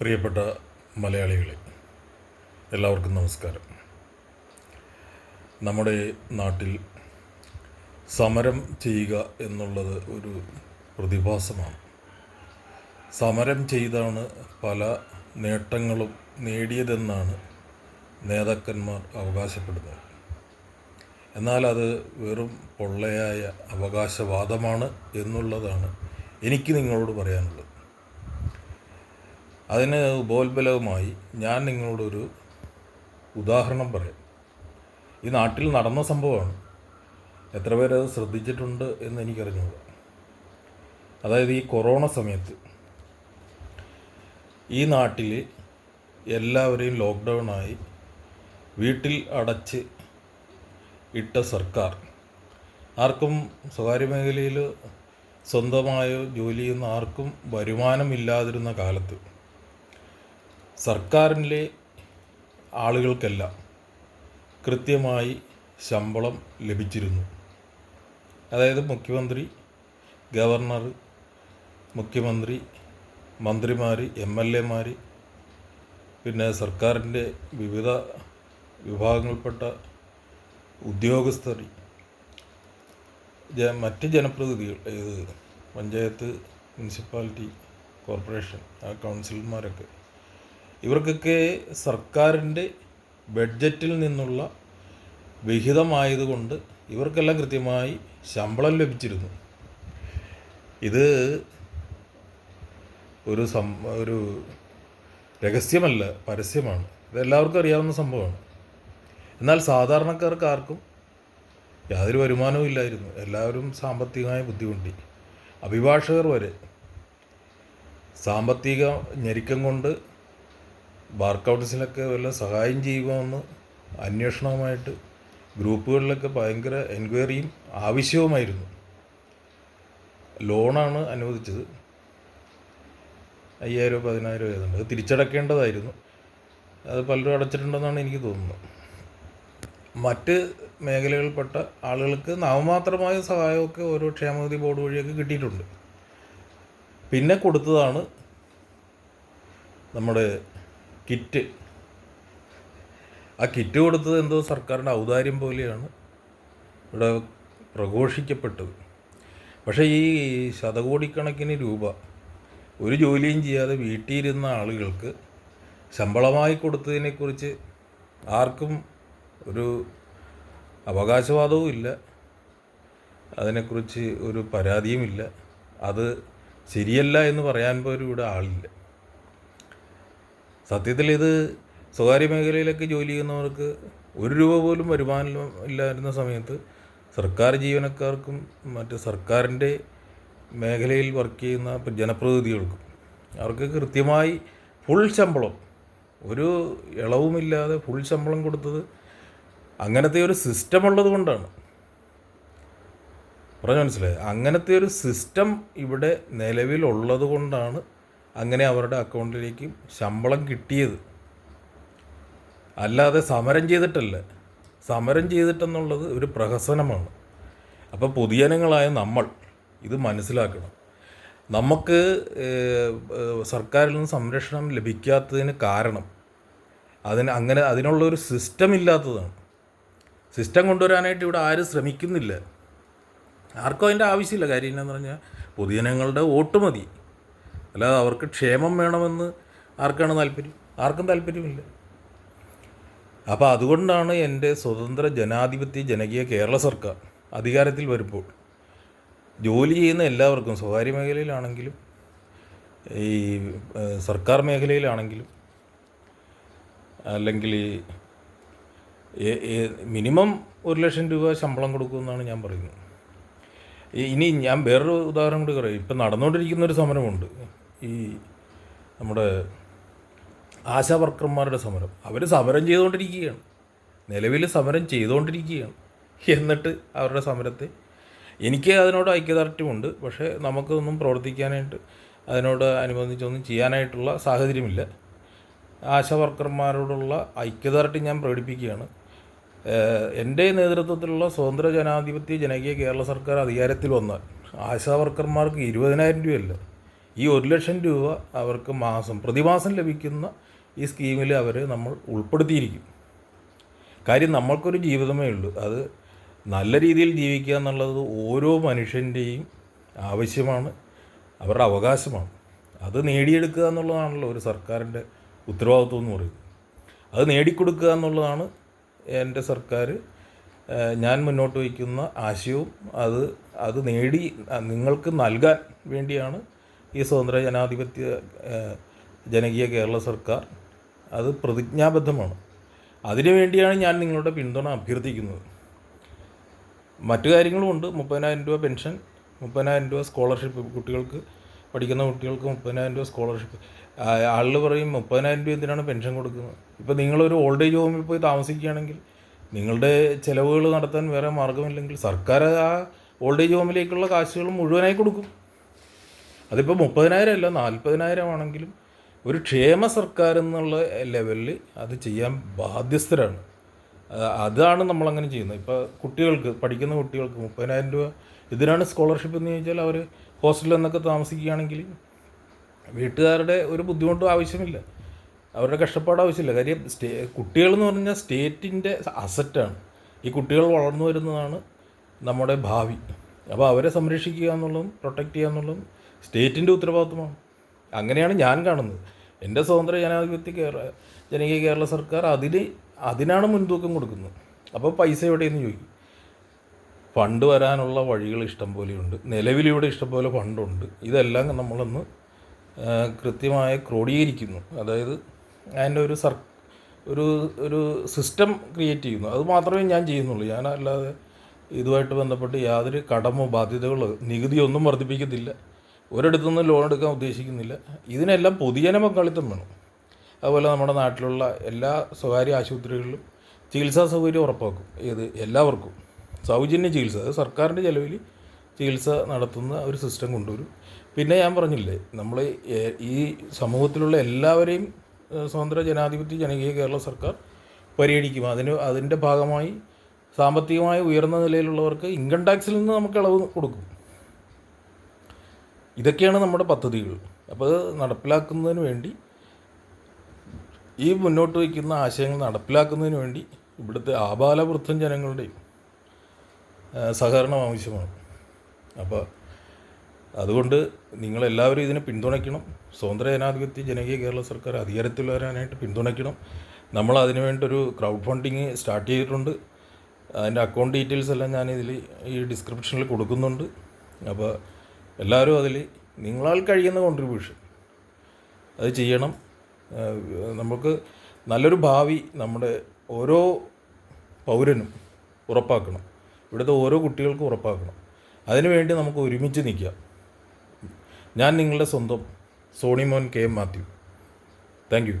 പ്രിയപ്പെട്ട മലയാളികളെ എല്ലാവർക്കും നമസ്കാരം. നമ്മുടെ നാട്ടിൽ സമരം ചെയ്യുക എന്നുള്ളത് ഒരു പ്രതിഭാസമാണ്. സമരം ചെയ്താണ് പല നേട്ടങ്ങളും നേടിയതെന്നാണ് നേതാക്കന്മാർ അവകാശപ്പെടുന്നത്. എന്നാൽ അത് വെറും പൊള്ളയായ അവകാശവാദമാണ് എന്നുള്ളതാണ് എനിക്ക് നിങ്ങളോട് പറയാനുള്ളത്. അതിന് ഉപോത്ബലവുമായി ഞാൻ നിങ്ങളോടൊരു ഉദാഹരണം പറയാം. ഈ നാട്ടിൽ നടന്ന സംഭവമാണ്. എത്ര പേരത് ശ്രദ്ധിച്ചിട്ടുണ്ട് എന്ന് എനിക്കറിഞ്ഞുകൂടാ അതായത് ഈ കൊറോണ സമയത്ത് ഈ നാട്ടിൽ എല്ലാവരെയും ലോക്ക്ഡൗണായി വീട്ടിൽ അടച്ച് ഇട്ട സർക്കാർ ആർക്കും സ്വകാര്യ മേഖലയിൽ സ്വന്തമായോ ജോലി ചെയ്യുന്ന ആർക്കും വരുമാനമില്ലാതിരുന്ന കാലത്ത് സർക്കാരിലെ ആളുകൾക്കെല്ലാം കൃത്യമായി ശമ്പളം ലഭിച്ചിരുന്നു. അതായത് മുഖ്യമന്ത്രി ഗവർണർ മുഖ്യമന്ത്രി മന്ത്രിമാർ എം എൽ എമാർ പിന്നെ സർക്കാരിന്റെ വിവിധ വിഭാഗങ്ങളിൽപ്പെട്ട ഉദ്യോഗസ്ഥർ മറ്റ് ജനപ്രതിനിധികൾ ഏത് പഞ്ചായത്ത് മുനിസിപ്പാലിറ്റി കോർപ്പറേഷൻ ആ കൗൺസിലർമാരൊക്കെ ഇവർക്കൊക്കെ സർക്കാരിന്റെ ബഡ്ജറ്റിൽ നിന്നുള്ള വിഹിതമായതുകൊണ്ട് ഇവർക്കെല്ലാം കൃത്യമായി ശമ്പളം ലഭിച്ചിരുന്നു. ഇത് ഒരു സം ഒരു രഹസ്യമല്ല പരസ്യമാണ്. ഇതെല്ലാവർക്കും അറിയാവുന്ന സംഭവമാണ്. എന്നാൽ സാധാരണക്കാർക്ക് ആർക്കും യാതൊരു വരുമാനവും ഇല്ലായിരുന്നു. എല്ലാവരും സാമ്പത്തികമായ ബുദ്ധിമുട്ടി. അഭിഭാഷകർ വരെ സാമ്പത്തിക ഞെരുക്കം കൊണ്ട് ബാർ വല്ല സഹായം ചെയ്യുമെന്ന് അന്വേഷണവുമായിട്ട് ഗ്രൂപ്പുകളിലൊക്കെ ഭയങ്കര എൻക്വയറിയും ആവശ്യവുമായിരുന്നു. ലോണാണ് അനുവദിച്ചത്. അയ്യായിരം പതിനായിരം ഏതുണ്ട്. അത് തിരിച്ചടക്കേണ്ടതായിരുന്നു. അത് പലരും അടച്ചിട്ടുണ്ടെന്നാണ് എനിക്ക് തോന്നുന്നത്. മറ്റ് മേഖലകളിൽപ്പെട്ട ആളുകൾക്ക് നാമമാത്രമായ സഹായമൊക്കെ ഓരോ ക്ഷേമനിധി ബോർഡ് വഴിയൊക്കെ കിട്ടിയിട്ടുണ്ട്. പിന്നെ കൊടുത്തതാണ് നമ്മുടെ കിറ്റ്. ആ കിറ്റ് കൊടുത്തത് എന്തോ സർക്കാരിന്റെ ഔദാര്യം പോലെയാണ്. ഇവിടെ പ്രഘോഷിക്കപ്പെട്ടത്. പക്ഷേ ഈ ശതകോടിക്കണക്കിന് രൂപ ഒരു ജോലിയും ചെയ്യാതെ വീട്ടിലിരുന്ന ആളുകൾക്ക് ശമ്പളമായി കൊടുത്തതിനെക്കുറിച്ച് ആർക്കും ഒരു അവകാശവാദവും ഇല്ല. അതിനെക്കുറിച്ച് ഒരു പരാതിയുമില്ല അത് ശരിയല്ല എന്ന് പറയാൻ പോലും ഇവിടെ ആളില്ല. സത്യത്തിൽ ഇത് സ്വകാര്യ മേഖലയിലൊക്കെ ജോലി ചെയ്യുന്നവർക്ക് ഒരു രൂപ പോലും വരുമാനം ഇല്ലായിരുന്ന സമയത്ത് സർക്കാർ ജീവനക്കാർക്കും മറ്റ് സർക്കാരിന്റെ മേഖലയിൽ വർക്ക് ചെയ്യുന്ന ജനപ്രതിനിധികൾക്കും അവർക്ക് കൃത്യമായി ഫുൾ ശമ്പളം ഒരു ഇളവുമില്ലാതെ ഫുൾ ശമ്പളം കൊടുത്തത് അങ്ങനത്തെ ഒരു സിസ്റ്റം ഉള്ളത് കൊണ്ടാണ്. പറഞ്ഞു മനസ്സിലായി? അങ്ങനത്തെ ഒരു സിസ്റ്റം ഇവിടെ നിലവിലുള്ളത് കൊണ്ടാണ് അങ്ങനെ അവരുടെ അക്കൗണ്ടിലേക്ക് ശമ്പളം കിട്ടിയത്. അല്ലാതെ സമരം ചെയ്തിട്ടല്ല. സമരം ചെയ്തിട്ടെന്നുള്ളത് ഒരു പ്രഹസനമാണ്. അപ്പോൾ പൊതുജനങ്ങളായ നമ്മൾ ഇത് മനസ്സിലാക്കണം. നമുക്ക് സർക്കാരിൽ നിന്ന് സംരക്ഷണം ലഭിക്കാത്തതിന് കാരണം അതിന് അങ്ങനെ അതിനുള്ളൊരു സിസ്റ്റം ഇല്ലാത്തതാണ്. സിസ്റ്റം കൊണ്ടുവരാനായിട്ട് ഇവിടെ ആരും ശ്രമിക്കുന്നില്ല. ആർക്കും അതിന്റെ ആവശ്യമില്ല. കാര്യം എന്നാന്ന് പറഞ്ഞാൽ പൊതുജനങ്ങളുടെ വോട്ട് മതി. അല്ലാതെ അവർക്ക് ക്ഷേമം വേണമെന്ന് ആർക്കാണ് താല്പര്യം? ആർക്കും താല്പര്യമില്ല. അപ്പോൾ അതുകൊണ്ടാണ് എന്റെ സ്വതന്ത്ര ജനാധിപത്യ ജനകീയ കേരള സർക്കാർ അധികാരത്തിൽ വരുമ്പോൾ ജോലി ചെയ്യുന്ന എല്ലാവർക്കും സ്വകാര്യ മേഖലയിലാണെങ്കിലും ഈ സർക്കാർ മേഖലയിലാണെങ്കിലും അല്ലെങ്കിൽ മിനിമം ഒരു ലക്ഷം രൂപ ശമ്പളം കൊടുക്കുമെന്നാണ് ഞാൻ പറയുന്നത്. ഇനി ഞാൻ വേറൊരു ഉദാഹരണം കൂടി പറയാം. ഇപ്പം നടന്നുകൊണ്ടിരിക്കുന്ന ഒരു സമരമുണ്ട്. ഈ നമ്മുടെ ആശാ വർക്കർമാരുടെ സമരം. അവർ സമരം ചെയ്തുകൊണ്ടിരിക്കുകയാണ്. നിലവിൽ സമരം ചെയ്തുകൊണ്ടിരിക്കുകയാണ്. എന്നിട്ട് അവരുടെ സമരത്തെ എനിക്ക് അതിനോട് ഐക്യദാർഢ്യമുണ്ട്. പക്ഷേ നമുക്കൊന്നും പ്രവർത്തിക്കാനായിട്ട് അതിനോട് അനുബന്ധിച്ചൊന്നും ചെയ്യാനായിട്ടുള്ള സാഹചര്യമില്ല. ആശാ വർക്കർമാരോടുള്ള ഐക്യദാർഢ്യം ഞാൻ പ്രകടിപ്പിക്കുകയാണ്. എന്റെ നേതൃത്വത്തിലുള്ള സ്വതന്ത്ര ജനാധിപത്യ ജനകീയ കേരള സർക്കാർ അധികാരത്തിൽ വന്നാൽ ആശാ വർക്കർമാർക്ക് ഇരുപതിനായിരം രൂപയല്ല. ഈ ഒരു ലക്ഷം രൂപ അവർക്ക് മാസം പ്രതിമാസം ലഭിക്കുന്ന ഈ സ്കീമിൽ അവർ നമ്മൾ ഉൾപ്പെടുത്തിയിരിക്കും. കാര്യം നമ്മൾക്കൊരു ജീവിതമേ ഉള്ളൂ. അത് നല്ല രീതിയിൽ ജീവിക്കുക എന്നുള്ളത് ഓരോ മനുഷ്യന്റെയും ആവശ്യമാണ് അവരുടെ അവകാശമാണ്. അത് നേടിയെടുക്കുക എന്നുള്ളതാണല്ലോ ഒരു സർക്കാരിന്റെ ഉത്തരവാദിത്വം എന്ന് പറയുന്നത്. അത് നേടിക്കൊടുക്കുക എന്നുള്ളതാണ് എന്റെ സർക്കാർ ഞാൻ മുന്നോട്ട് വയ്ക്കുന്ന ആശയവും. അത് അത് നേടി നിങ്ങൾക്ക് നൽകാൻ വേണ്ടിയാണ് ഈ സ്വതന്ത്ര ജനാധിപത്യ ജനകീയ കേരള സർക്കാർ അത് പ്രതിജ്ഞാബദ്ധമാണ്. അതിനു വേണ്ടിയാണ് ഞാൻ നിങ്ങളുടെ പിന്തുണ അഭ്യർത്ഥിക്കുന്നത്. മറ്റു കാര്യങ്ങളുമുണ്ട്. മുപ്പതിനായിരം രൂപ പെൻഷൻ മുപ്പതിനായിരം രൂപ സ്കോളർഷിപ്പ് കുട്ടികൾക്ക് പഠിക്കുന്ന കുട്ടികൾക്ക് മുപ്പതിനായിരം രൂപ സ്കോളർഷിപ്പ്. ആളുകൾ പറയും മുപ്പതിനായിരം രൂപ എന്തിനാണ് പെൻഷൻ കൊടുക്കുന്നത്? ഇപ്പോൾ നിങ്ങളൊരു ഓൾഡ് ഏജ് ഹോമിൽ പോയി താമസിക്കുകയാണെങ്കിൽ നിങ്ങളുടെ ചിലവുകൾ നടത്താൻ വേറെ മാർഗമില്ലെങ്കിൽ സർക്കാർ ആ ഓൾഡ് ഏജ് ഹോമിലേക്കുള്ള കാശുകൾ മുഴുവനായി കൊടുക്കും. അതിപ്പോൾ മുപ്പതിനായിരം അല്ല നാൽപ്പതിനായിരം ആണെങ്കിലും ഒരു ക്ഷേമ സർക്കാർ എന്നുള്ള ലെവലിൽ അത് ചെയ്യാൻ ബാധ്യസ്ഥരാണ്. അതാണ് നമ്മളങ്ങനെ ചെയ്യുന്നത്. ഇപ്പോൾ കുട്ടികൾക്ക് പഠിക്കുന്ന കുട്ടികൾക്ക് മുപ്പതിനായിരം രൂപ ഇതിനാണ് സ്കോളർഷിപ്പ് എന്ന് ചോദിച്ചാൽ അവർ ഹോസ്റ്റലിൽ നിന്നൊക്കെ താമസിക്കുകയാണെങ്കിൽ വീട്ടുകാരുടെ ഒരു ബുദ്ധിമുട്ടും ആവശ്യമില്ല. അവരുടെ കഷ്ടപ്പാട് ആവശ്യമില്ല. കാര്യം സ്റ്റേ കുട്ടികളെന്ന് പറഞ്ഞാൽ സ്റ്റേറ്റിന്റെ അസറ്റാണ്. ഈ കുട്ടികൾ വളർന്നു വരുന്നതാണ് നമ്മുടെ ഭാവി. അപ്പോൾ അവരെ സംരക്ഷിക്കുക എന്നുള്ളതും പ്രൊട്ടക്റ്റ് ചെയ്യുക എന്നുള്ളതും സ്റ്റേറ്റിന്റെ ഉത്തരവാദിത്വമാണ് അങ്ങനെയാണ് ഞാൻ കാണുന്നത്. എന്റെ സ്വതന്ത്ര ജനാധിപത്യ കേരള ജനകീയ കേരള സർക്കാർ അതിൽ അതിനാണ് മുൻതൂക്കം കൊടുക്കുന്നത്. അപ്പോൾ പൈസ എവിടെയെന്ന് ചോദിക്കും. ഫണ്ട് വരാനുള്ള വഴികൾ ഇഷ്ടം പോലെയുണ്ട് നിലവിലിവിടെ ഇഷ്ടംപോലെ ഫണ്ടുണ്ട്. ഇതെല്ലാം നമ്മളൊന്ന് കൃത്യമായി ക്രോഡീകരിക്കുന്നു. അതായത് അതിന്റെ ഒരു സർ ഒരു ഒരു സിസ്റ്റം ക്രിയേറ്റ് ചെയ്യുന്നു. അത് മാത്രമേ ഞാൻ ചെയ്യുന്നുള്ളൂ. ഞാൻ അല്ലാതെ ഇതുമായിട്ട് ബന്ധപ്പെട്ട് യാതൊരു കടമോ ബാധ്യതകളോ നികുതിയൊന്നും വർദ്ധിപ്പിക്കത്തില്ല. ഒരിടത്തുനിന്ന് ലോൺ എടുക്കാൻ ഉദ്ദേശിക്കുന്നില്ല. ഇതിനെല്ലാം പൊതുജന പങ്കാളിത്തം വേണം. അതുപോലെ നമ്മുടെ നാട്ടിലുള്ള എല്ലാ സ്വകാര്യ ആശുപത്രികളിലും ചികിത്സാ സൗകര്യം ഉറപ്പാക്കും. ഏത്? എല്ലാവർക്കും. സൗജന്യ ചികിത്സ. അത് സർക്കാരിന്റെ ചിലവിൽ ചികിത്സ നടത്തുന്ന ഒരു സിസ്റ്റം കൊണ്ടുവരും. പിന്നെ ഞാൻ പറഞ്ഞില്ലേ നമ്മൾ ഈ സമൂഹത്തിലുള്ള എല്ലാവരെയും സ്വതന്ത്ര ജനാധിപത്യ ജനകീയ കേരള സർക്കാർ പരിഗണിക്കും. അതിന് അതിന്റെ ഭാഗമായി സാമ്പത്തികമായി ഉയർന്ന നിലയിലുള്ളവർക്ക് ഇൻകം ടാക്സിൽ നിന്ന് നമുക്ക് ഇളവ് കൊടുക്കും. ഇതൊക്കെയാണ് നമ്മുടെ പദ്ധതികൾ. അപ്പോൾ നടപ്പിലാക്കുന്നതിന് വേണ്ടി ഈ മുന്നോട്ട് വയ്ക്കുന്ന ആശയങ്ങൾ നടപ്പിലാക്കുന്നതിന് വേണ്ടി ഇവിടുത്തെ ആബാലവൃദ്ധം ജനങ്ങളുടെയും സഹകരണം ആവശ്യമാണ്. അപ്പോൾ അതുകൊണ്ട് നിങ്ങളെല്ലാവരും ഇതിനെ പിന്തുണയ്ക്കണം. സ്വതന്ത്ര ജനാധിപത്യ ജനകീയ കേരള സർക്കാർ അധികാരത്തിൽ വരാനായിട്ട് പിന്തുണയ്ക്കണം. നമ്മൾ അതിനു വേണ്ടൊരു ക്രൗഡ് ഫണ്ടിങ് സ്റ്റാർട്ട് ചെയ്തിട്ടുണ്ട്. അതിന്റെ അക്കൗണ്ട് ഡീറ്റെയിൽസ് എല്ലാം ഞാനിതിൽ ഈ ഡിസ്ക്രിപ്ഷനിൽ കൊടുക്കുന്നുണ്ട്. അപ്പോൾ എല്ലാവരും അതിൽ നിങ്ങളാൽ കഴിയുന്ന കോൺട്രിബ്യൂഷൻ അത് ചെയ്യണം. നമുക്ക് നല്ലൊരു ഭാവി നമ്മുടെ ഓരോ പൗരനും ഉറപ്പാക്കണം. ഇവിടുത്തെ ഓരോ കുട്ടികൾക്കും ഉറപ്പാക്കണം. അതിനുവേണ്ടി നമുക്ക് ഒരുമിച്ച് നിൽക്കാം. ഞാൻ നിങ്ങളുടെ സ്വന്തം Sonimon K M Mathew. Thank you.